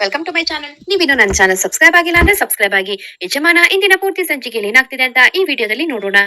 Welcome to my channel ನೀವಿನ್ನು ನನ್ನ channel subscribe ಆಗಿಲ್ಲ ಅಂದ್ರೆ ಸಬ್ಸ್ಕ್ರೈಬ್ ಆಗಿ. ಯಜಮಾನ, ಇಂದಿನ ಪೂರ್ತಿ ಸಂಚಿಕೆಯಲ್ಲಿ ಏನಾಗ್ತಿದೆ ಅಂತ ಈ ವಿಡಿಯೋದಲ್ಲಿ ನೋಡೋಣ.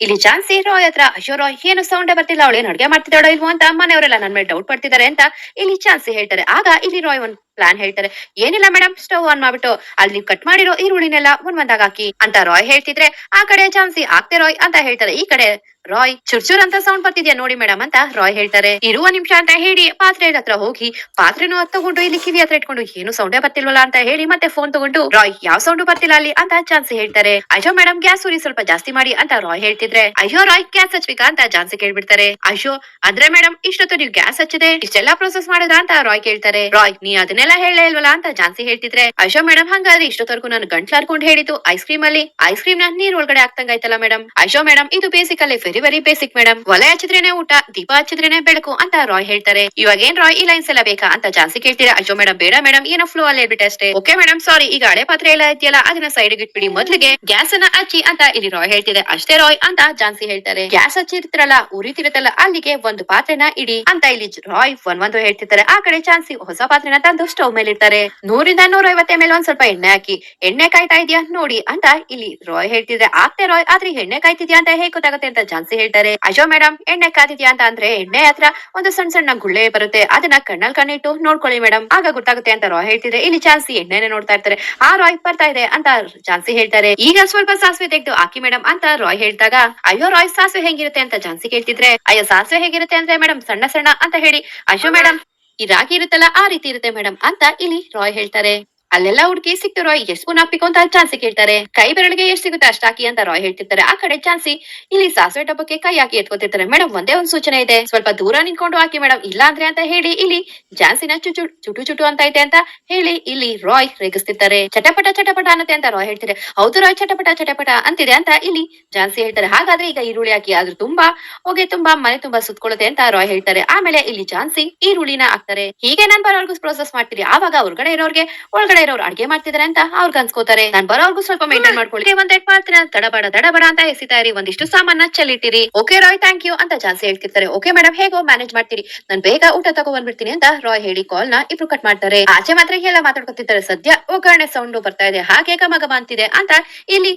ಇಲ್ಲಿ ಜಾನ್ಸಿ ರಾಯ್ ಹತ್ರ ಅಶೋ ರಾಯ್ ಏನು ಸೌಂಡ್ ಬರ್ತಿಲ್ಲ, ಅವಳು ಏನು ಅಡುಗೆ ಮಾಡ್ತಿದ್ದಾಳೋ ಇಲ್ವೋ ಅಂತ ಮನೆಯವರೆಲ್ಲ ನನ್ನ ಮೇಲೆ ಡೌಟ್ ಪಡ್ತಿದ್ದಾರೆ ಅಂತ ಇಲ್ಲಿ ಚಾನ್ಸಿ ಹೇಳ್ತಾರೆ. ಆಗ ಇಲ್ಲಿ ರಾಯ್ ಒಂದ್ ಪ್ಲಾನ್ ಹೇಳ್ತಾರೆ. ಏನಿಲ್ಲ ಮೇಡಮ್ ಸ್ಟವ್ ಆನ್ ಮಾಡ್ಬಿಟ್ಟು ಅಲ್ಲಿ ಕಟ್ ಮಾಡಿರೋ ಈರುಳ್ಳಿನೆಲ್ಲ ಒಂದ್ ಒಂದಾಗ ಹಾಕಿ, ಅಂತ ರಾಯ್ ಹೇಳ್ತಿದ್ರೆ, ಆ ಕಡೆ ಚಾನ್ಸಿ ಆಗ್ತೆ ರಾಯ್ ಅಂತ ಹೇಳ್ತಾರೆ. ಈ ಕಡೆ ರಾಯ್ ಚುರ್ಚುರ್ ಅಂತ ಸೌಂಡ್ ಬರ್ತಿದ್ಯಾ ನೋಡಿ ಮೇಡಮ್ ಅಂತ ರಾಯ್ ಹೇಳ್ತಾರೆ. ಇರುವ ನಿಮಿಷ ಅಂತ ಹೇಳಿ ಪಾತ್ರೆ ಹತ್ರ ಹೋಗಿ, ಪಾತ್ರೆನೂ ತಗೊಂಡು ಇಲ್ಲಿ ಕಿವಿ ಹತ್ರ ಇಟ್ಕೊಂಡು ಏನು ಸೌಂಡೇ ಬರ್ತಿಲ್ವಲ್ಲ ಅಂತ ಹೇಳಿ ಮತ್ತೆ ಫೋನ್ ತಗೊಂಡು ರಾಯ್ ಯಾವ ಸೌಂಡ್ ಬರ್ತಿಲ್ಲ ಅಲ್ಲಿ ಅಂತ ಚಾನ್ಸಿ ಹೇಳ್ತಾರೆ. ಅಯ್ಯೋ ಮೇಡಮ್ ಗ್ಯಾಸ್ ಉರಿ ಸ್ವಲ್ಪ ಜಾಸ್ತಿ ಮಾಡಿ ಅಂತ ರಾಯ್ ಹೇಳ್ತಿದ್ರೆ, ಅಯ್ಯೋ ರಾಯ್ ಗ್ಯಾಸ್ ಹಚ್ಬೇಕಾ ಅಂತ ಚಾನ್ಸಿ ಕೇಳ್ಬಿಡ್ತಾರೆ. ಅಯ್ಯೋ, ಆದ್ರೆ ಮೇಡಮ್ ಇಷ್ಟೊತ್ತು ನೀವು ಗ್ಯಾಸ್ ಹಚ್ಚಿದೆ, ಇಷ್ಟೆಲ್ಲಾ ಪ್ರೊಸೆಸ್ ಮಾಡಿದ್ರ ಅಂತ ರಾಯ್ ಕೇಳ್ತಾರೆ. ರಾಯ್ ನೀ ಅದನ್ನೆಲ್ಲ ಹೇಳಲೇ ಇಲ್ವಲ್ಲ ಅಂತ ಚಾನ್ಸಿ ಹೇಳ್ತಿದ್ರೆ ಅಶೋ ಮೇಡಮ್ ಹಂಗಾದ್ರೆ ಇಷ್ಟೊತ್ತವರೆಗೂ ನಾನು ಗಂಟ್ಲಾರ್ಕೊಂಡು ಹೇಳಿದ್ದು ಐಸ್ ಕ್ರೀಮ್ ಅಲ್ಲಿ. ಐಸ್ ಕ್ರೀಮ್ನ ನೀರ್ ಒಳಗಡೆ ಹಾಕ್ತಂಗಾಯ್ತಲ್ಲ ಮೇಡಮ್ ಐಶೋ ಮೇಡಮ್ ಇದು ಬೇಸಿಕ್ ಅಲ್ಲಿ ವೆರಿ ವೆರಿ ಬೇಸಿಕ್ ಮೇಡಮ್ ಒಲೆ ಹಚ್ಚಿದ್ರೇನೆ ಊಟ, ದೀಪ ಹಚ್ಚಿದ್ರೇನೆ ಬೆಳಕು ಅಂತ ರಾಯ್ ಹೇಳ್ತಾರೆ. ಇವಾಗ ಏನ್ ರಾಯ್, ಈ ಲೈನ್ಸ್ ಎಲ್ಲ ಬೇಕಾ ಅಂತ ಜಾನ್ಸಿ ಕೇಳ್ತೀರಾ? ಅಯ್ಯೋ ಮೇಡಮ್ ಬೇಡ ಮೇಡಮ್ ಏನೋ ಫ್ಲೋ ಅಲ್ಲಿ ಹೇಳ್ಬಿಟ್ಟೆ ಓಕೆ ಮೇಡಮ್ ಸಾರಿ ಈಗ ಹಳೆ ಪಾತ್ರೆ ಎಲ್ಲ ಇದೆಯಲ್ಲ ಅದನ್ನ ಸೈಡ್ ಇಟ್ಬಿಡಿ. ಮೊದ್ಲಿಗೆ ಗ್ಯಾಸ್ ಅನ್ನ ಹಚ್ಚಿ ಅಂತ ಇಲ್ಲಿ ರಾಯ್ ಹೇಳ್ತಿದೆ. ಅಷ್ಟೇ ರಾಯ್ ಅಂತ ಜಾನ್ಸಿ ಹೇಳ್ತಾರೆ. ಗ್ಯಾಸ್ ಹಚ್ಚಿರ್ತಿರಲ್ಲ, ಉರಿತಿರುತ್ತಲ್ಲ, ಅಲ್ಲಿಗೆ ಒಂದು ಪಾತ್ರೆನ ಇಡಿ ಅಂತ ಇಲ್ಲಿ ರಾಯ್ ಒಂದ್ ಒಂದು ಹೇಳ್ತಿರ್ತಾರೆ. ಆ ಕಡೆ ಚಾನ್ಸಿ ಹೊಸ ಪಾತ್ರೆನ ತಂದು ಸ್ಟವ್ ಮೇಲೆ ಇಡ್ತಾರೆ ನೂರಿಂದ ನೂರ ಐವತ್ತ ಮೇಲೆ ಒಂದ್ ಸ್ವಲ್ಪ ಎಣ್ಣೆ ಹಾಕಿ. ಎಣ್ಣೆ ಕಾಯ್ತಾ ಇದೆಯಾ? ನೋಡಿ ಅಂತ ಇಲ್ಲಿ ರಾಯ್ ಹೇಳ್ತಿದ್ರೆ, ಆಗ್ತೇ ರಾಯ್, ಆದ್ರೆ ಎಣ್ಣೆ ಕಾಯ್ತಿದ್ಯಾ ಅಂತ ಹೇಗೆ ಗೊತ್ತಾಗುತ್ತೆ ಅಂತ ಜಾನ್ಸಿ ಹೇಳ್ತಾರೆ. ಅಶೋ ಮೇಡಮ್ ಎಣ್ಣೆ ಕಾಯ್ತಿದ್ಯಾ ಅಂತ ಅಂದ್ರೆ ಎಣ್ಣೆ ಹತ್ರ ಒಂದು ಸಣ್ಣ ಸಣ್ಣ ಗುಳ್ಳೆ ಬರುತ್ತೆ. ಅದನ್ನ ಕಣ್ಣಲ್ ಕಣ್ಣಿಟ್ಟು ನೋಡ್ಕೊಳ್ಳಿ ಮೇಡಮ್ ಆಗ ಗೊತ್ತಾಗುತ್ತೆ ಅಂತ ರಾಯ್ ಹೇಳ್ತಿದ್ರೆ, ಇಲ್ಲಿ ಜಾನ್ಸಿ ಎಣ್ಣೆನೆ ನೋಡ್ತಾ ಇರ್ತಾರೆ. ಆ ರಾಯ್ ಬರ್ತಾ ಇದೆ ಅಂತ ಜಾನ್ಸಿ ಹೇಳ್ತಾರೆ. ಈಗ ಸ್ವಲ್ಪ ಸಾಸಿವೆ ತೆಗೆದು ಹಾಕಿ ಮೇಡಮ್ ಅಂತ ರಾಯ್ ಹೇಳ್ದಾಗ, ಅಯ್ಯೋ ರಾಯ್, ಸಾಸಿವೆ ಹೆಂಗಿರುತ್ತೆ ಅಂತ ಜಾನ್ಸಿ ಕೇಳ್ತಿದ್ರೆ, ಅಯ್ಯೋ ಸಾಸಿವೆ ಹೇಗಿರುತ್ತೆ ಅಂದ್ರೆ ಮೇಡಮ್ ಸಣ್ಣ ಸಣ್ಣ ಅಂತ ಹೇಳಿ. ಅಶೋ ಮೇಡಮ್ ಈ ರಾಗಿ ಇರುತ್ತಲ್ಲ ಆ ರೀತಿ ಇರುತ್ತೆ ಮೇಡಮ್ ಅಂತ ಇಲ್ಲಿ ರಾಯ್ ಹೇಳ್ತಾರೆ. ಅಲ್ಲೆಲ್ಲ ಹುಡುಕಿ ಸಿಕ್ತು ರಾಯ್. ಎಷ್ಟು ಸ್ಪೂನ್ ಹಾಕ್ಬೇಕು ಅಂತ ಚಾನ್ಸಿ ಕೇಳ್ತಾರೆ. ಕೈ ಬೆರಳಿಗೆ ಎಷ್ಟು ಸಿಗುತ್ತೆ ಅಷ್ಟು ಹಾಕಿ ಅಂತ ರಾಯ್ ಹೇಳ್ತಿರ್ತಾರೆ. ಆ ಕಡೆ ಚಾನ್ಸಿ. ಇಲ್ಲಿ ಸಾಸಿವೆ ಡಬ್ಬಕ್ಕೆ ಕೈ ಹಾಕಿ ಎತ್ಕೊತಿರ್ತಾರೆ. ಮೇಡಮ್ ಒಂದೇ ಒಂದು ಸೂಚನೆ ಇದೆ. ಸ್ವಲ್ಪ ದೂರ ನಿಂತ್ಕೊಂಡು ಹಾಕಿ ಮೇಡಮ್ ಇಲ್ಲ ಅಂದ್ರೆ ಅಂತ ಹೇಳಿ ಇಲ್ಲಿ ಜಾನ್ಸಿನ ಚುಚು ಚುಟು ಚುಟು ಅಂತ ಐತೆ ಅಂತ ಹೇಳಿ ಇಲ್ಲಿ ರಾಯ್ ರೇಗಿಸ್ತಿರ್ತಾರೆ. ಚಟಪಟ ಚಟಪಟ ಅನ್ನತ್ತೆ ಅಂತ ರಾಯ್ ಹೇಳ್ತಾರೆ ಹೌದು ರಾಯ್, ಚಟಪಟ ಚಟಪಟ ಅಂತಿದೆ ಅಂತ ಇಲ್ಲಿ ಜಾನ್ಸಿ ಹೇಳ್ತಾರೆ. ಹಾಗಾದ್ರೆ ಈಗ ಈರುಳ್ಳಿ ಹಾಕಿ ಆದ್ರೂ ತುಂಬಾ ಹೋಗಿ, ತುಂಬಾ ಮನೆ ತುಂಬಾ ಸುತ್ಕೊಳ್ಳುತ್ತೆ ಅಂತ ರಾಯ್ ಹೇಳ್ತಾರೆ. ಆಮೇಲೆ ಇಲ್ಲಿ ಜಾನ್ಸಿ ಈರುಳ್ಳಿನ ಹಾಕ್ತಾರೆ. ಹೀಗೆ ನಾನ್ ಬರೋರ್ಗು ಪ್ರೋಸೆಸ್ ಮಾಡ್ತೀರಿ. ಆವಾಗ ಹೊರಗಡೆ ಇರೋರ್ಗೆ ಒಳಗಡೆ ಇರೋರು ಅಡ್ಗೆ ಮಾಡ್ತಿದಾರೆ ಅಂತ ಅವ್ರಿಗೆ ಅನ್ಸ್ಕೋತಾರೆ. ನಾನ್ ಬರೋರ್ಗು ಸ್ವಲ್ಪ ಮೇಂಟೈನ್ ಮಾಡ್ಕೊಳ್ಳಿ. ಮಾಡ್ತೀನಿ ತಡಬಡ ತಡಬಡ ಅಂತ ಎಸಿತಾ ಇರಿ. ಒಂದಿಷ್ಟು ಸಾಮಾನ ಚೆಲ್ಲಿಟ್ಟಿರಿ. ಓಕೆ, ರಾಯ್ ಥ್ಯಾಂಕ್ ಯು ಅಂತ ಜಾಸ್ತಿ ಹೇಳ್ತಿರ್ತಾರೆ. ಓಕೆ ಮೇಡಮ್ ಹೇಗೋ ಮ್ಯಾನೇಜ್ ಮಾಡ್ತೀರಿ. ನಾನ್ ಬೇಗ ಊಟ ತಗೋ ಬಂದ್ಬಿಡ್ತೀನಿ ಅಂತ ರಾಯ್ ಹೇಳಿ ಕಾಲ್ನ ಇಬ್ರು ಕಟ್ ಮಾಡ್ತಾರೆ. ಆಚೆ ಮಾತ್ರ ಎಲ್ಲ ಮಾತಾಡ್ಕೊತಿರ್ತಾರೆ. ಸದ್ಯ ಒಗ್ಗರಣೆ ಸೌಂಡ್ ಬರ್ತಾ ಇದೆ. ಹಾಗೆ ಗಮಗಮ ಅಂತಿದೆ ಅಂತ ಇಲ್ಲಿ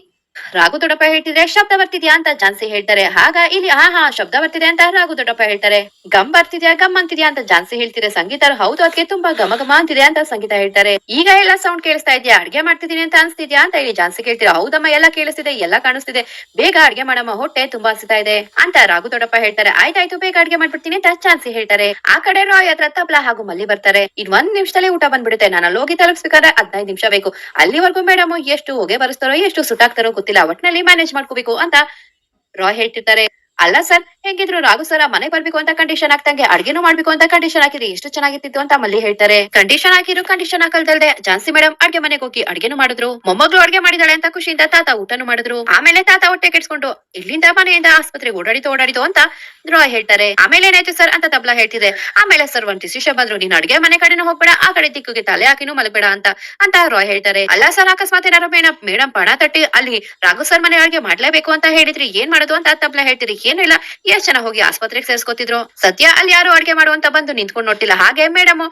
ರಾಘು ದೊಡ್ಡಪ್ಪ ಹೇಳ್ತಿದ್ರೆ ಶಬ್ದ ಬರ್ತಿದ್ಯಾ ಅಂತ ಜಾನ್ಸಿ ಹೇಳ್ತಾರೆ. ಆಗ ಇಲ್ಲಿ ಹಾ ಹಾ ಶಬ್ದ ಬರ್ತಿದೆ ಅಂತ ರಾಘು ದೊಡ್ಡಪ್ಪ ಹೇಳ್ತಾರೆ. ಗಮ್ ಬರ್ತಿದ್ಯಾ ಗಮ್ ಅಂತಿದ್ಯಾ ಅಂತ ಜಾನ್ಸಿ ಹೇಳ್ತಿದ್ರೆ ಸಂಗೀತ ಹೌದು ಅದಕ್ಕೆ ತುಂಬಾ ಗಮ ಗಮ ಅಂತಿದೆ ಅಂತ ಸಂಗೀತ ಹೇಳ್ತಾರೆ. ಈಗ ಎಲ್ಲ ಸೌಂಡ್ ಕೇಳಿಸ್ತಾ ಇದ್ಯಾ? ಅಡ್ಗೆ ಮಾಡ್ತಿದೀನಿ ಅಂತ ಅನ್ಸ್ತಿದ್ಯಾ ಅಂತ ಹೇಳಿ ಜಾನ್ಸಿ ಕೇಳ್ತೀರಾ ಹೌದಮ್ಮ, ಎಲ್ಲ ಕೇಳಿಸ್ತಿದೆ, ಎಲ್ಲ ಕಾಣಿಸ್ತಿದೆ. ಬೇಗ ಅಡ್ಗೆ ಮಾಡಮ್ಮ, ಹೊಟ್ಟೆ ತುಂಬಾ ಹಸಿತಾ ಇದೆ ಅಂತ ರಾಘು ದೊಡ್ಡಪ್ಪ ಹೇಳ್ತಾರೆ. ಆಯ್ತಾಯ್ತು, ಬೇಗ ಅಡ್ಗೆ ಮಾಡ್ಬಿಡ್ತೀನಿ ಅಂತ ಜಾನ್ಸಿ ಹೇಳ್ತಾರೆ. ಆ ಕಡೆ ರಾಯ್ ಹತ್ರ ತಬ್ಲಾ ಹಾಗೂ ಮಲ್ಲಿ ಬರ್ತಾರೆ. ಇನ್ ಒಂದ್ ನಿಮಿಷದಲ್ಲಿ ಊಟ ಬಂದ್ಬಿಡುತ್ತೆ. ನಾನು ಅಲ್ಲಿ ಹೋಗಿ ತಲುಪಿಸ್ಬೇಕಾದ್ರೆ ಹದಿನೈದು ನಿಮಿಷ ಬೇಕು. ಅಲ್ಲಿವರೆಗೂ ಮೇಡಮ್ ಎಷ್ಟು ಹೊಗೆ ಬರೆಸ್ತಾರೋ, ಎಷ್ಟು ಸುಟ್ಟಾಕ್ತಾರೋ ಗೊತ್ತಿಲ್ಲ ಒಟ್ನಲ್ಲಿ ಮ್ಯಾನೇಜ್ ಮಾಡ್ಕೋಬೇಕು ಅಂತ ರಾಯ್ ಹೇಳ್ತಿರ್ತಾರೆ ಅಲ್ಲ ಸರ್, ಹೆಂಗಿದ್ರು ರಾಘು ಸರ ಮನೆ ಬರ್ಬೇಕು ಅಂತ ಕಂಡೀಷನ್ ಹಾಕ್ತಂಗೆ ಅಡ್ಗೆನೂ ಮಾಡ್ಬೇಕು ಅಂತ ಕಂಡೀಷನ್ ಹಾಕಿದ್ರೆ ಎಷ್ಟು ಚೆನ್ನಾಗಿತ್ತು ಅಂತ ಮಲ್ಲಿ ಹೇಳ್ತಾರೆ. ಕಂಡೀಷನ್ ಹಾಕಿರು ಕಂಡೀಷನ್ ಹಾಕಲ್ದಲ್ದೆ ಜಾನ್ಸಿ ಮೇಡಮ್ ಅಡ್ಗೆ ಮನೆಗೆ ಹೋಗಿ ಅಡ್ಗೆನೂ ಮಾಡಿದ್ರು, ಮೊಮ್ಮಗಳು ಅಡ್ಗೆ ಮಾಡಿದಾಳೆ ಅಂತ ಖುಷಿಯಿಂದ ತಾತ ಊಟನು ಮಾಡಿದ್ರು. ಆಮೇಲೆ ತಾತ ಹೊಟ್ಟೆ ಕೆಡ್ಸ್ಕೊಂಡು, ಇಲ್ಲಿಂದ ಮನೆಯಿಂದ ಆಸ್ಪತ್ರೆಗೆ ಓಡಾಡಿತು ಓಡಾಡಿತು ಅಂತ ರಾಯ್ ಹೇಳ್ತಾರೆ. ಆಮೇಲೆ ಏನಾಯ್ತು ಸರ್ ಅಂತ ತಬ್ಲಾ ಹೇಳ್ತಿದೆ. ಆಮೇಲೆ ಸರ್ ಒಂದ್ ಡಿಸಿಷನ್ ಬಂದ್ರು, ನೀನ್ ಅಡ್ಗೆ ಮನೆ ಕಡೆನೂ ಹೋಗ್ಬೇಡ, ಆ ಕಡೆ ದಿಕ್ಕಿಗೆ ತಲೆ ಹಾಕಿನೂ ಮಲಗಬೇಡ ಅಂತ ಅಂತ ರಾಯ್ ಹೇಳ್ತಾರೆ. ಅಲ್ಲ ಸರ್, ಅಕಸ್ಮಾತ್ ಏನಾರು ಮೇಡಮ್ ಮೇಡಮ್ ಪಣ ತಟ್ಟಿ ಅಲ್ಲಿ ರಾಘು ಸರ್ ಮನೆ ಅಡ್ಗೆ ಮಾಡ್ಲೇಬೇಕು ಅಂತ ಹೇಳಿದ್ರಿ ಏನ್ ಮಾಡೋದು ಅಂತ ತಬ್ಲಾ ಹೇಳ್ತೀರಿ ಏನು ಇಲ್ಲ ಎಷ್ಟ್ ಜನ ಹೋಗಿ ಆಸ್ಪತ್ರೆಗೆ ಸೇರ್ಸ್ಕೊತಿದ್ರು? ಸದ್ಯ ಅಲ್ಲಿ ಯಾರು ಅಡ್ಗೆ ಮಾಡುವಂತ ಬಂದು ನಿಂತ್ಕೊಂಡು ನೋಟಿಲ್ಲ ಹಾಗೆ ಮೇಡಮ್,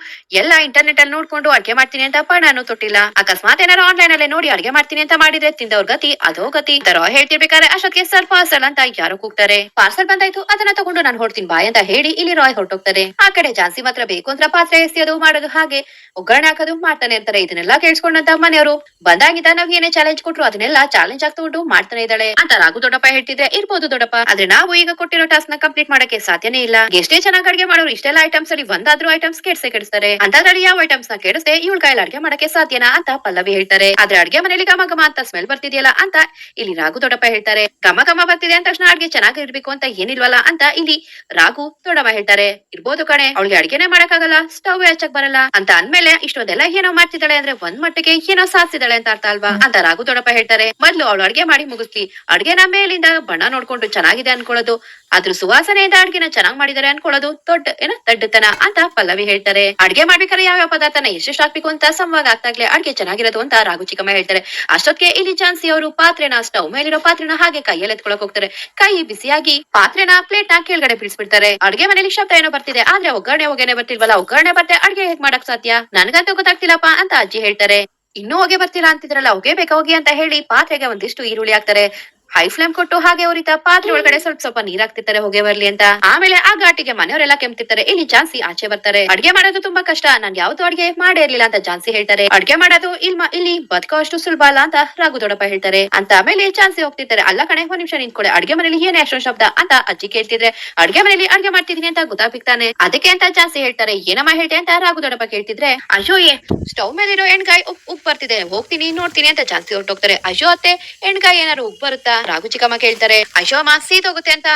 ಎಲ್ಲ ಇಂಟರ್ನೆಟ್ ಅಲ್ಲಿ ನೋಡ್ಕೊಂಡು ಅಡ್ಗೆ ಮಾಡ್ತೀನಿ ಅಂತ ನಾನು ತೊಟ್ಟಿಲ್ಲ. ಅಕಸ್ಮಾತ್ ಏನಾರು ಆನ್ಲೈನ್ ಅಲ್ಲಿ ನೋಡಿ ಅಡ್ಗೆ ಮಾಡ್ತೀನಿ ಅಂತ ಮಾಡಿದ್ರೆ ತಿಂದವ್ರ ಗತಿ, ಅದೋ ಗತಿ. ತರ ಹೇಳ್ತಿರ್ಬೇಕಾದ್ರೆ ಅಷ್ಟೊತ್ತಿಗೆ ಸರ್ ಪಾರ್ಸಲ್ ಅಂತ ಯಾರು ಕೂಗ್ತಾರೆ. ಪಾರ್ಸಲ್ ಬಂದಾಯ್ತು, ಅದನ್ನ ತಗೊಂಡು ನಾನು ಹೊಡ್ತೀನಿ ಬಾಯ್ ಅಂತ ಹೇಳಿ ಇಲ್ಲಿ ರಾಯ್ ಹೊರಟೋಗ್ತಾರೆ. ಆ ಕಡೆ ಜಾನ್ಸಿ ಮಾತ್ರ ಬೇಕು ಅಂತ ಪಾತ್ರೆ ಅದು ಮಾಡೋದು ಹಾಗೆ. ಒಗ್ಗರಣೆ ಹಾಕೋದು ಮಾಡ್ತಾನೆ ಅಂತಾರೆ ಇದನ್ನೆಲ್ಲ ಕೇಳಿಸ್ಕೊಂಡಂತ ಮನೆಯವರು. ಬಂದಾಗಿದ್ದ ನಾವ್ ಏನೇ ಚಾಲೆಂಜ್ ಕೊಟ್ರು ಅದನ್ನೆಲ್ಲ ಚಾಲೆಂಜ್ ಆಗ್ತಾ ಉಂಟು ಮಾಡ್ತಾನೆ ಇದ್ದಾಳೆ. ಅಂತ ರಾಘು ದೊಡ್ಡಪ್ಪ ಹೇಳ್ತಿದ್ರೆ ಇರ್ಬೋದು ದೊಡ್ಡಪ್ಪ, ಆದ್ರೆ ನಾವು ಈಗ ಕೊಟ್ಟಿರೋ ಟಾಸ್ಕ್ನ ಕಂಪ್ಲೀಟ್ ಮಾಡಕ್ಕೆ ಸಾಧ್ಯನೇ ಇಲ್ಲ. ಎಷ್ಟೇ ಚೆನ್ನಾಗಿ ಅಡಿಗೆ ಮಾಡೋರು, ಇಷ್ಟೆಲ್ಲ ಐಟಮ್ಸ್ ಅಲ್ಲಿ ಒಂದಾದ್ರೂ ಐಟಮ್ಸ್ ಕೆಡ್ಸೆ ಕೆಡಿಸ್ತಾರೆ. ಅಂತದ್ರಲ್ಲಿ ಯಾವ ಐಟಮ್ಸ್ನ ಕೆಡಿಸದೆ ಇವಳ ಕೈಲಿ ಅಡಿಗೆ ಮಾಡಕ್ಕೆ ಸಾಧ್ಯನಾ ಅಂತ ಪಲ್ಲವಿ ಹೇಳ್ತಾರೆ. ಆದ್ರೆ ಅಡಿಗೆ ಮನೇಲಿ ಘಮ ಅಂತ ಸ್ಮೆಲ್ ಬರ್ತಿದೆಯಲ್ಲ ಅಂತ ಇಲ್ಲಿ ರಾಘು ದೊಡ್ಡಪ್ಪ ಹೇಳ್ತಾರೆ. ಘಮ ಗಮ ಬರ್ತಿದೆ ಅಂತ ತಕ್ಷಣ ಅಡ್ಗೆ ಚೆನ್ನಾಗಿ ಇರ್ಬೇಕು ಅಂತ ಏನಿಲ್ವಲ್ಲ ಅಂತ ಇಲ್ಲಿ ರಾಘು ದೊಡ್ಡಪ್ಪ ಹೇಳ್ತಾರೆ. ಇರ್ಬೋದು ಕಣೆ, ಅವಳಿಗೆ ಅಡ್ಗೆನೆ ಮಾಡಕ್ಕಾಗಲ್ಲ ಸ್ಟವ್ ಹಚ್ಚಕ್ ಬರಲ್ಲ. ಅಂತ ಅಂದ್ಮೇಲೆ ಇಷ್ಟೊಂದೆಲ್ಲ ಏನೋ ಮಾಡ್ತಿದ್ದಾಳೆ ಅಂದ್ರೆ ಒಂದ್ ಮಟ್ಟಿಗೆ ಏನೋ ಸಾಧಿಸಿದಾಳೆ ಅಂತ ಅರ್ಥ ಅಲ್ವಾ? ಅಂತ ರಾಘು ದೊಡ್ಡಪ್ಪ ಹೇಳ್ತಾರೆ. ಮೊದ್ಲು ಅವಳು ಅಡ್ಗೆ ಮಾಡಿ ಮುಗಿಸ್ಲಿ. ಅಡ್ಗೆನ ಮೇಲಿಂದ ಬಣ್ಣ ನೋಡ್ಕೊಂಡು ಚೆನ್ನಾಗಿದೆ ಅನ್ಕೊಳ್ಳಿ ಅನ್ಕೊಳ್ಳೋದು. ಅದ್ರ ಸುವಾಸನೆಯಿಂದ ಅಡ್ಗೆನ ಚೆನ್ನಾಗ್ ಮಾಡಿದಾರೆ ಅನ್ಕೊಳ್ಳೋದು. ದೊಡ್ಡ, ಏನ, ದಡ್ಡತನ ಅಂತ ಪಲ್ಲವಿ ಹೇಳ್ತಾರೆ. ಅಡ್ಗೆ ಮಾಡ್ಬೇಕಾದ್ರೆ ಯಾವ ಯಾವ ಪದಾರ್ಥನ ಎಷ್ಟೆಷ್ಟು ಹಾಕ್ಬೇಕು ಅಂತ ಸಂವಾದ ಆಗ್ತಾಗ್ಲೇ ಅಡ್ಗೆ ಚೆನ್ನಾಗಿರೋದು ಅಂತ ರಾಘು ಚಿಕ್ಕಮ್ಮ ಹೇಳ್ತಾರೆ. ಅಷ್ಟೊತ್ತಿಗೆ ಇಲ್ಲಿ ಚಾನ್ಸಿ ಅವರು ಪಾತ್ರೆನ, ಸ್ಟವ್ ಮೇಲಿರೋ ಪಾತ್ರೆನ ಹಾಗೆ ಕೈಯಲ್ಲಿ ಎತ್ಕೊಳಕ್ ಹೋಗ್ತಾರೆ. ಕೈ ಬಿಸಿಯಾಗಿ ಪಾತ್ರೆನ ಪ್ಲೇಟ್ನ ಕೆಳಗಡೆ ಬಿಡಿಸ್ಬಿಡ್ತಾರೆ. ಅಡ್ಗೆ ಮನೇಲಿ ಶಬ್ದ ಏನೋ ಬರ್ತಿದೆ. ಆದ್ರೆ ಒಗ್ಗರಣೆ ಹೋಗೇನೆ ಬರ್ತಿಲ್ವಲ್ಲ? ಒಗ್ಗರಣೆ ಬರ್ತೆ ಅಡ್ಗೆ ಹೇಗ್ ಮಾಡಕ್ ಸಾಧ್ಯ? ನನ್ಗಂತೂ ಗೊತ್ತಾಗ್ತಿಲ್ಲಪ್ಪ ಅಂತ ಅಜ್ಜಿ ಹೇಳ್ತಾರೆ. ಇನ್ನೂ ಹೊಗೆ ಬರ್ತಿಲ್ಲ ಅಂತಿದ್ರಲ್ಲ, ಹೊಗೆ ಬೇಕಾ ಹೋಗಿ ಅಂತ ಹೇಳಿ ಪಾತ್ರೆಗೆ ಒಂದಿಷ್ಟು ಈರುಳ್ಳಿ ಹಾಕ್ತಾರೆ. ಹೈ ಫ್ಲೇಮ್ ಕೊಟ್ಟು ಹಾಗೆ ಅವರಿತ ಪಾತ್ರೆ ಒಳಗಡೆ ಸ್ವಲ್ಪ ಸ್ವಲ್ಪ ನೀರ್ ಹಾಕ್ತಿರ್ತಾರೆ ಹೊಗೆ ಬರ್ಲಿ ಅಂತ. ಆಮೇಲೆ ಆ ಘಾಟಿಗೆ ಮನೆಯವರೆಲ್ಲ ಕೆಮ್ತಿರ್ತಾರೆ, ಇಲ್ಲಿ ಜಾನ್ಸಿ ಆಚೆ ಬರ್ತಾರೆ. ಅಡ್ಗೆ ಮಾಡೋದು ತುಂಬಾ ಕಷ್ಟ, ನಾನ್ ಯಾವ್ದು ಅಡ್ಗೆ ಮಾಡೇ ಇರ್ಲಿಲ್ಲ ಅಂತ ಜಾನ್ಸಿ ಹೇಳ್ತಾರೆ. ಅಡ್ಗೆ ಮಾಡೋದು ಇಲ್ಮ, ಇಲ್ಲಿ ಬದುಕೋ ಅಷ್ಟು ಸುಲಭ ಅಲ್ಲ ಅಂತ ರಾಘು ದೊಡ್ಡಪ್ಪ ಹೇಳ್ತಾರೆ. ಅಂತ ಆಮೇಲೆ ಚಾನ್ಸಿ ಹೋಗ್ತಿರ್ತಾರೆ. ಅಲ್ಲ ಕಣೆ, ಒಂದ್ ನಿಮಿಷ ನಿಂತ್ಕೊಳ್ಳಿ ಅಡ್ಗೆ ಮನೇಲಿ ಏನ್ ಅಷ್ಟೊಂದು ಶಬ್ದ ಅಂತ ಅಜ್ಜಿ ಕೇಳ್ತಿದ್ರೆ, ಅಡ್ಗೆ ಮನೇಲಿ ಅಡ್ಗೆ ಮಾಡ್ತಿದೀನಿ ಅಂತ ಗೊತ್ತಾಗ್ತಾನೆ ಅದಕ್ಕೆ ಅಂತ ಜಾನ್ಸಿ ಹೇಳ್ತಾರೆ. ಏನಮ್ಮ ಹೇಳ್ತೆ ಅಂತ ರಾಘು ದೊಡ್ಡಪ್ಪ ಕೇಳ್ತಿದ್ರೆ, ಅಯ್ಯೋ ಏ ಸ್ಟವ್ ಮೇಲಿರೋ ಎಣ್ಗಾಯಿ ಉಪ್ ಉಪ್ ಬರ್ತಿದೆ, ಹೋಗ್ತೀನಿ, ನೋಡ್ತೀನಿ ಅಂತ ಜಾನ್ಸಿ ಹೊರಟೋಗ್ತಾರೆ. ಅಯ್ಯೋ ಅತ್ತೆ, ಎಣ್ಗಾಯಿ ಏನಾರು ಉಪ್ ಬರುತ್ತಾ? ರಾಘು ಚಿಕ್ಕಮ್ಮ ಕೇಳ್ತಾರೆ, ಅಯ್ಯೋ, ಅಮ್ಮ ಸೀದೋಗುತ್ತೆ ಅಂತ?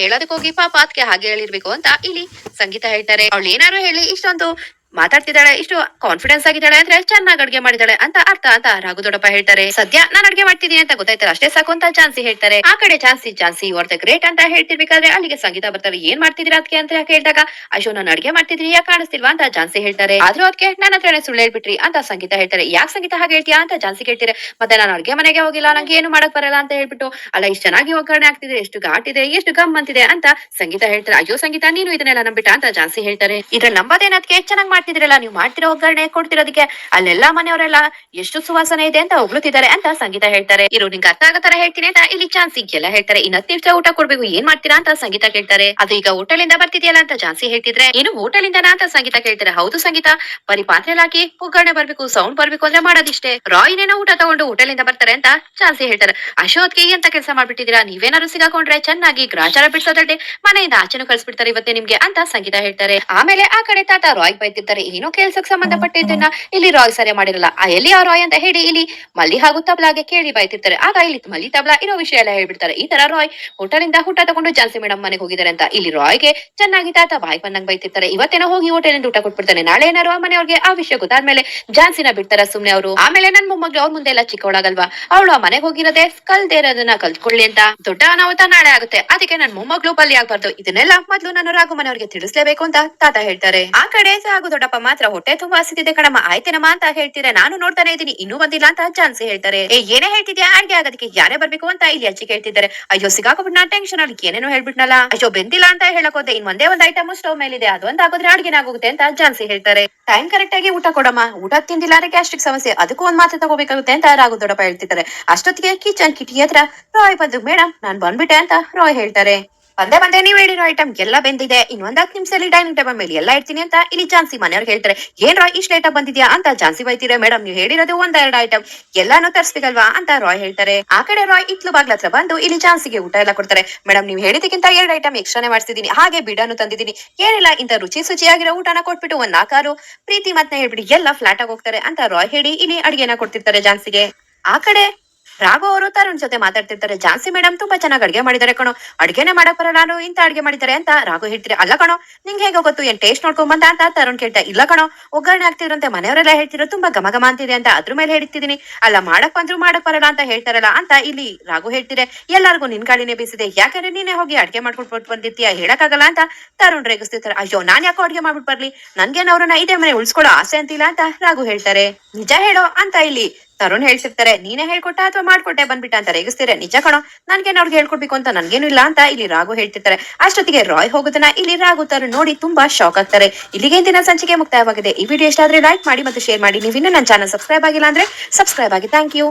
ಹೇಳೋದಕ್ಕೆ ಹೋಗಿ ಪಾಪ ಅದಕ್ಕೆ ಹಾಗೆ ಹೇಳಿರ್ಬೇಕು ಅಂತ ಇಲ್ಲಿ ಸಂಗೀತ ಹೇಳ್ತಾರೆ. ಅವಳು ಏನಾರು ಹೇಳಿ ಇಷ್ಟೊಂದು ಮಾತಾಡ್ತಿದ್ದಾಳೆ, ಇಷ್ಟು ಕಾನ್ಫಿಡೆನ್ಸ್ ಆಗಿದ್ದಾಳೆ ಅಂದ್ರೆ ಚೆನ್ನಾಗಿ ಅಡ್ಗೆ ಮಾಡಿದಾಳೆ ಅಂತ ಅರ್ಥ ಅಂತ ರಾಘು ದೊಡ್ಡಪ್ಪ ಹೇಳ್ತಾರೆ. ಸದ್ಯ ನಾನು ಅಡ್ಗೆ ಮಾಡ್ತಿದ್ದೀನಿ ಅಂತ ಗೊತ್ತಾಯ್ತಲ್ಲ, ಅಷ್ಟೇ ಸಾಕು ಅಂತ ಚಾನ್ಸಿ ಹೇಳ್ತಾರೆ. ಆ ಕಡೆ ಚಾನ್ಸಿ ಚಾನ್ಸಿ ದ ಗ್ರೇಟ್ ಅಂತ ಹೇಳ್ತಿರ್ಬೇಕಾದ್ರೆ ಅಲ್ಲಿಗೆ ಸಂಗೀತ ಬರ್ತಾರೆ. ಏನ್ ಮಾಡ್ತಿದ್ದೀರಾ ಅದಕ್ಕೆ ಅಂತ ಕೇಳಿದಾಗ ಅಶೋ ನಾನು ಅಡ್ಗೆ ಮಾಡ್ತಿದ್ರಿ ಯಾಕೆ ಕಾಣಿಸ್ತಿಲ್ವಾ ಅಂತ ಚಾನ್ಸಿ ಹೇಳ್ತಾರೆ. ಆದ್ರೂ ಅದಕ್ಕೆ ನನ್ನ ಹತ್ರನೇ ಸುಳ್ಳು ಹೇಳ್ಬಿಟ್ರಿ ಅಂತ ಸಂಗೀತ ಹೇಳ್ತಾರೆ. ಯಾಕೆ ಸಂಗೀತ ಹಾಗೆ ಹೇಳ್ತೀಯಾ ಅಂತ ಚಾನ್ಸಿ ಕೇಳ್ತಾರೆ ಮತ್ತೆ ನಾನು ಅಡ್ಗೆ ಮನೆಗೆ ಹೋಗಿಲ್ಲ, ನಂಗೆ ಏನು ಮಾಡಕ್ ಬರಲ್ಲ ಅಂತ ಹೇಳ್ಬಿಟ್ಟು, ಅಲ್ಲ ಇಷ್ಟು ಚೆನ್ನಾಗಿ ಒಗ್ಗರಣೆ ಆಗ್ತಿದೆ ಎಷ್ಟು ಘಾಟಿದೆ ಎಷ್ಟು ಗಮ್ ಅಂತಿದೆ ಅಂತ ಸಂಗೀತ ಹೇಳ್ತಾರೆ. ಅಯ್ಯೋ ಸಂಗೀತ, ನೀನು ಇದನ್ನೆಲ್ಲ ನಂಬಿಟ್ಟ ಅಂತ ಜಾನ್ಸಿ ಹೇಳ್ತಾರೆ. ಇದ್ರಲ್ಲಿ ನಂಬದೇನದಕ್ಕೆ ಚೆನ್ನಾಗಿ ಮಾಡ್ತಿದ್ರಲ್ಲ, ನೀವು ಮಾಡ್ತಿರೋ ಒಗ್ಗರಣೆ ಕೊಡ್ತಿರೋದಕ್ಕೆ, ಅಲ್ಲೆಲ್ಲಾ ಮನೆಯವರೆಲ್ಲ ಎಷ್ಟು ಸುವಾಸನೆ ಇದೆ ಅಂತ ಹೊಗಳುತ್ತಿದ್ದಾರೆ ಅಂತ ಸಂಗೀತ ಹೇಳ್ತಾರೆ. ಇರು, ನಿಂಗೆ ಅರ್ಥ ಆಗೋ ತರ ಹೇಳ್ತೀನಿ ಅಂತ ಇಲ್ಲಿ ಚಾನ್ಸಿ ಎಲ್ಲ ಹೇಳ್ತಾರೆ. ಇನ್ನ ನಿಮಿಷ ಊಟ ಕೊಡ್ಬೇಕು, ಏನ್ ಮಾಡ್ತೀರಾ ಅಂತ ಸಂಗೀತ ಕೇಳ್ತಾರೆ. ಅದು ಈಗ ಊಟಲಿಂದ ಬರ್ತಿದೆಯಲ್ಲ ಅಂತ ಜಾನ್ಸಿ ಹೇಳ್ತಿದ್ರೆ, ಏನು ಹೋಟೆಲಿಂದನ ಅಂತ ಸಂಗೀತ ಕೇಳ್ತಾರೆ. ಹೌದು ಸಂಗೀತ ಬರೀ ಪಾತ್ರೆ ಹಾಕಿ ಒಗ್ಗರಣೆ ಬರ್ಬೇಕು ಸೌಂಡ್ ಬರ್ಬೇಕು ಅಂದ್ರೆ ಮಾಡೋದಿಷ್ಟೇ. ರಾಯ್ನೇನೋ ಊಟ ತಗೊಂಡು ಇಂದ ಬರ್ತಾರೆ ಅಂತ ಚಾನ್ಸಿ ಹೇಳ್ತಾರೆ. ಅಶೋತ್ಗೆ ಎಂತ ಕೆಲಸ ಮಾಡ್ಬಿಟ್ಟಿದೀರಾ ನೀವೇನಾದ್ರು ಸಿಗಾಕೊಂಡ್ರೆ ಚೆನ್ನಾಗಿ ಗ್ರಾಚಾರ ಬಿಡ್ಸೋದಲ್ದೆ ಮನೆಯಿಂದ ಆಚೆನೂ ಕಳ್ಸ್ಬಿಡ್ತಾರೆ ಇವತ್ತೇ ನಿಮ್ಗೆ ಅಂತ ಸಂಗೀತ ಹೇಳ್ತಾರೆ. ಆಮೇಲೆ ಆ ಕಡೆ ತಾತ ರಾಯ್ ಬೈತಿರ್ತಾರೆ ಏನು ಕೆಲ್ಸಕ್ಕೆ ಸಂಬಂಧಪಟ್ಟಿದ್ದನ್ನ ಇಲ್ಲಿ ರಾಯ್ ಸರಿ ಮಾಡಿರಲ್ಲ. ಆ ಎಲ್ಲಿ ಆ ರಾಯ್ ಅಂತ ಹೇಳಿ ಇಲ್ಲಿ ಮಲ್ಲಿ ಹಾಗೂ ತಬ್ಲಾಗೆ ಕೇಳಿ ಬಾಯ್ತಿರ್ತಾರೆ ಆಗ ಇಲ್ಲಿ ಮಲ್ಲಿ ತಬ್ಲಾ ಇರೋ ವಿಷಯ ಎಲ್ಲ ಹೇಳ್ಬಿಡ್ತಾರೆ. ಈ ತರ ರಾಯ್ ಹೋಟೆಲಿಂದ ಊಟ ತಗೊಂಡು ಜಾನ್ಸಿ ಮೇಡಮ್ ಮನೆಗೆ ಹೋಗಿದ್ದಾರೆ ಅಂತ. ಇಲ್ಲಿ ರಾಯ್ಗೆ ಚೆನ್ನಾಗಿ ತಾತ ಬಾಯ್ ಬಂದಂಗ್ ಬೈತಿರ್ತಾರೆ. ಇವತ್ತೇನೋ ಹೋಗಿ ಹೋಟೆಲಿಂದ ಊಟ ಕೊಟ್ಬಿಡ್ತಾನೆ. ನಾಳೆ ಏನಾರು ಆ ಮನೆಯವ್ರಿಗೆ ಆ ವಿಷಯ ಗೊತ್ತಾದ್ಮೇಲೆ ಜಾನ್ಸಿನ ಬಿಡ್ತಾರ ಸುಮ್ನೆ ಅವರು. ಆಮೇಲೆ ನನ್ ಮೊಮ್ಮಗ್ಳು ಅವ್ರ ಮುಂದೆ ಎಲ್ಲ ಚಿಕ್ಕವಳಾಗಲ್ವಾ? ಅವಳು ಆ ಮನೆಗೆ ಹೋಗಿರೋದೇ ಕಲ್ದೇ ಇರೋದನ್ನ ಕಲ್ತ್ಕೊಳ್ಳಿ ಅಂತ. ದೊಡ್ಡ ಅನಾಹುತ ನಾಳೆ ಆಗುತ್ತೆ. ಅದಕ್ಕೆ ನನ್ ಮೊಮ್ಮಗ್ಳು ಬಲಿ ಆಗ್ಬಾರ್ದು ಇದನ್ನೆಲ್ಲ ಮೊದ್ಲು ನಾನು ರಾಘು ಮನೆಯವ್ರಿಗೆ ತಿಳಿಸ್ಲೇಬೇಕು ಅಂತ ತಾತ ಹೇಳ್ತಾರೆ. ಆ ಕಡೆ ಸಾಗು ದೊಡ್ಡಪ್ಪ ಮಾತ್ರ ಹೊಟ್ಟೆ ತುಂಬಾ ಹಸಿದಿದೆ ಕಣಮ್ಮ. ಆಯ್ತೇನಮ್ಮ ಅಂತ ಹೇಳ್ತೀರಾ? ನಾನು ನೋಡ್ತಾನೆ ಇದ್ದೀನಿ. ಇನ್ನೂ ಬಂದಿಲ್ಲ ಅಂತ ಜಾನ್ಸಿ ಹೇಳ್ತಾರೆ. ಏ, ಏನೇ ಹೇಳ್ತಿದ್ಯಾ? ಅಡ್ಗೆ ಆಗೋದಕ್ಕೆ ಯಾರೇ ಬರ್ಬೇಕು ಅಂತ ಇಲ್ಲಿ ಅಜ್ಜಿ ಕೇಳ್ತಿದ್ದಾರೆ. ಅಯ್ಯೋ ಸಿಗಾಕೊಬಿಟ್ಟು ನಾ ಟೆನ್ಷನ್ ಅಲ್ಲಿ. ಏನೇನೋ ಹೇಳ್ಬಿಟ್ನಲ್ಲ. ಅಯ್ಯೋ, ಬೆಂದಿಲ್ಲ ಅಂತ ಹೇಳಕ್ ಹೋದೆ. ಇನ್ ಒಂದೇ ಒಂದ್ ಐಟಮ್ ಸ್ಟವ್ ಮೇಲಿದೆ. ಅದೊಂದ್ ಆಗೋದ್ರೆ ಅಡ್ಗೆನ ಆಗುತ್ತೆ ಅಂತ ಜಾನ್ಸಿ ಹೇಳ್ತಾರೆ. ಟೈಮ್ ಕರೆಕ್ಟ್ ಆಗಿ ಊಟ ಕೊಡಮ್ಮ. ಊಟ ತಿಂದಿಲ್ಲ ಅಂದ್ರೆ ಗ್ಯಾಸ್ಟ್ರಿಕ್ ಸಮಸ್ಯೆ. ಅದಕ್ಕೂ ಒಂದ್ ಮಾತ್ರ ತಗೋಬೇಕಾಗುತ್ತೆ ಅಂತ ರಾಘು ದೊಡ್ಡಪ್ಪ ಹೇಳ್ತಿದ್ದಾರೆ. ಅಷ್ಟೊತ್ತಿಗೆ ಕಿಚನ್ ಕಿಟಿ ಹತ್ರ ರಾಯ್ ಬಂದು ಮೇಡಮ್ ನಾನ್ ಬಂದ್ಬಿಟ್ಟೆ ಅಂತ ರಾಯ್ ಹೇಳ್ತಾರೆ. ಬಂದೆ ಬಂದೆ ನೀವ್ ಹೇಳಿರೋ ಐಟಮ್ ಎಲ್ಲ ಬೆಂದಿದೆ. ಇನ್ನೊಂದ್ ಹತ್ತು ನಿಮಿಷದಲ್ಲಿ ಡೈನಿಂಗ್ ಟೇಬಲ್ ಮೇಲೆ ಎಲ್ಲ ಇಡ್ತೀನಿ ಅಂತ ಇಲ್ಲಿ ಜಾನ್ಸಿ ಮನೆಯವ್ರು ಹೇಳ್ತಾರೆ. ಏನ್ ರಾಯ್ ಇಷ್ಟ ಲೇಟ್ ಬಂದಿದ್ಯಾ ಅಂತ ಜಾನ್ಸಿ ಬೈತೀರ ಮೇಡಮ್ ನೀವು ಹೇಳಿರೋದು ಒಂದ್ ಎರಡು ಐಟಮ್ ಎಲ್ಲಾನು ತರ್ಸ್ಬೇಕಲ್ವಾ ಅಂತ ರಾಯ್ ಹೇಳ್ತಾರೆ. ಆ ಕಡೆ ರಾಯ್ ಇತ್ಲು ಬಾಗ್ಲ ಹತ್ರ ಬಂದು ಇಲ್ಲಿ ಜಾನ್ಸಿಗೆ ಊಟ ಎಲ್ಲ ಕೊಡ್ತಾರೆ. ಮೇಡಮ್ ನೀವು ಹೇಳಿದಕ್ಕಿಂತ ಎರಡು ಐಟಮ್ ಎಕ್ಸ್ಟ್ರಾನೇ ಮಾಡ್ಸಿದೀನಿ ಹಾಗೆ ಬಿಡಾನು ತಂದಿದ್ದೀನಿ. ಏನಿಲ್ಲ ಇಂತ ರುಚಿ ಶುಚಿಯಾಗಿರೋ ಊಟನ ಕೊಟ್ಬಿಟ್ಟು ಒಂದ್ ನಾಲ್ಕಾರು ಪ್ರೀತಿ ಮತ್ತೆ ಹೇಳ್ಬಿಡಿ ಎಲ್ಲ ಫ್ಲಾಟ್ ಆಗಿ ಹೋಗ್ತಾರೆ ಅಂತ ರಾಯ್ ಹೇಳಿ ಇಲ್ಲಿ ಅಡಿಗೆನ ಕೊಡ್ತಿರ್ತಾರೆ ಜಾನ್ಸಿಗೆ ಆ ಕಡೆ ರಾಘು ಅವರು ತರುಣ್ ಜೊತೆ ಮಾತಾಡ್ತಿರ್ತಾರೆ. ಜಾನ್ಸಿ ಮೇಡಮ್ ತುಂಬಾ ಚೆನ್ನಾಗಿ ಅಡ್ಗೆ ಮಾಡಿದ್ದಾರೆ ಕಣೋ. ಅಡ್ಗೆನೆ ಮಾಡಕ್ ಬರಲ್ಲ ನಾನು ಇಂತ ಅಡ್ಗೆ ಮಾಡಿದ್ದಾರೆ ಅಂತ ರಾಘು ಹೇಳ್ತಾರೆ ಅಲ್ಲ ಕಣೋ, ನಿಂಗೆ ಹೇಗೆ ಗೊತ್ತು, ಏನ್ ಟೇಸ್ಟ್ ನೋಡ್ಕೊಂಡ್ ಬಂದ ಅಂತ ತರುಣ್ ಕೇಳ್ತಾ, ಇಲ್ಲ ಕಣೋ, ಒಗ್ಗರಣೆ ಆಗ್ತಿರಂತೆ ಮನೆಯವರೆಲ್ಲ ಹೇಳ್ತಿರೋ ತುಂಬಾ ಗಮ ಗಮ ಅಂತಿದೆ ಅಂತ ಅದ್ರ ಮೇಲೆ ಹೇಳ್ತಿದೀನಿ ಅಲ್ಲ, ಮಾಡಕ್ ಬಂದ್ರು ಮಾಡಕ್ ಬರಲ್ಲ ಅಂತ ಹೇಳ್ತಾರಲ್ಲ ಅಂತ ಇಲ್ಲಿ ರಾಘು ಹೇಳ್ತಿದ್ರೆ, ಎಲ್ಲರಿಗೂ ನಿನ್ ಗಾಳಿನೇ ಬೀಸಿದೆ. ಯಾಕಂದ್ರೆ ನೀನೇ ಹೋಗಿ ಅಡ್ಗೆ ಮಾಡ್ಕೊಟ್ ಬಂದಿರ್ತೀಯ, ಹೇಳಕ್ಕಾಗಲ್ಲ ಅಂತ ತರುಣ್ ರೇಗಿಸ್ತಿರ್ತಾರೆ. ಅಯ್ಯೋ, ನಾನ್ ಯಾಕೋ ಅಡ್ಗೆ ಮಾಡ್ಬಿಟ್ಟು ಬರ್ಲಿ? ನನ್ಗೆ ಅವ್ರನ್ನ ಇದೇ ಮನೆ ಉಳ್ಸ್ಕೊಳ್ಳೋ ಆಸೆ ಅಂತಿಲ್ಲ ಅಂತ ರಾಘು ಹೇಳ್ತಾರೆ. ನಿಜ ಹೇಳೋ ಅಂತ ಇಲ್ಲಿ ತರುಣ್ ಹೇಳ್ಸಿರ್ತಾರೆ ನೀನೇ ಹೇಳ್ಕೊಟ್ಟ ಅಥವಾ ಮಾಡ್ಕೊಟ್ಟೆ ಬಂದ್ಬಿಟ್ಟ ಅಂತ ರೇಗಿಸ್ತೀರ ನಿಜ ಕಣೋ, ನನ್ಗೇನು ಅವ್ರಿಗೆ ಹೇಳ್ಕೊಡ್ಬೇಕು ಅಂತ ನನ್ಗೇನು ಇಲ್ಲ ಅಂತ ಇಲ್ಲಿ ರಾಘು ಹೇಳ್ತಿರ್ತಾರೆ. ಅಷ್ಟೊತ್ತಿಗೆ ರಾಯ್ ಹೋಗೋದನ್ನ ಇಲ್ಲಿ ರಾಘು, ತರುಣ್ ನೋಡಿ ತುಂಬಾ ಶಾಕ್ ಆಗ್ತಾರೆ. ಇಲ್ಲಿಗೆ ದಿನ ಸಂಚಿಕೆ ಮುಕ್ತಾಯವಾಗಿದೆ. ಈ ವಿಡಿಯೋ ಇಷ್ಟ ಆದ್ರೆ ಲೈಕ್ ಮಾಡಿ ಮತ್ತು ಶೇರ್ ಮಾಡಿ. ನೀವು ಇನ್ನೂ ನನ್ನ ಚಾನಲ್ ಸಬ್ಸ್ಕ್ರೈಬ್ ಆಗಿಲ್ಲ ಅಂದ್ರೆ ಸಬ್ಸ್ಕ್ರೈಬ್ ಆಗಿ. Thank you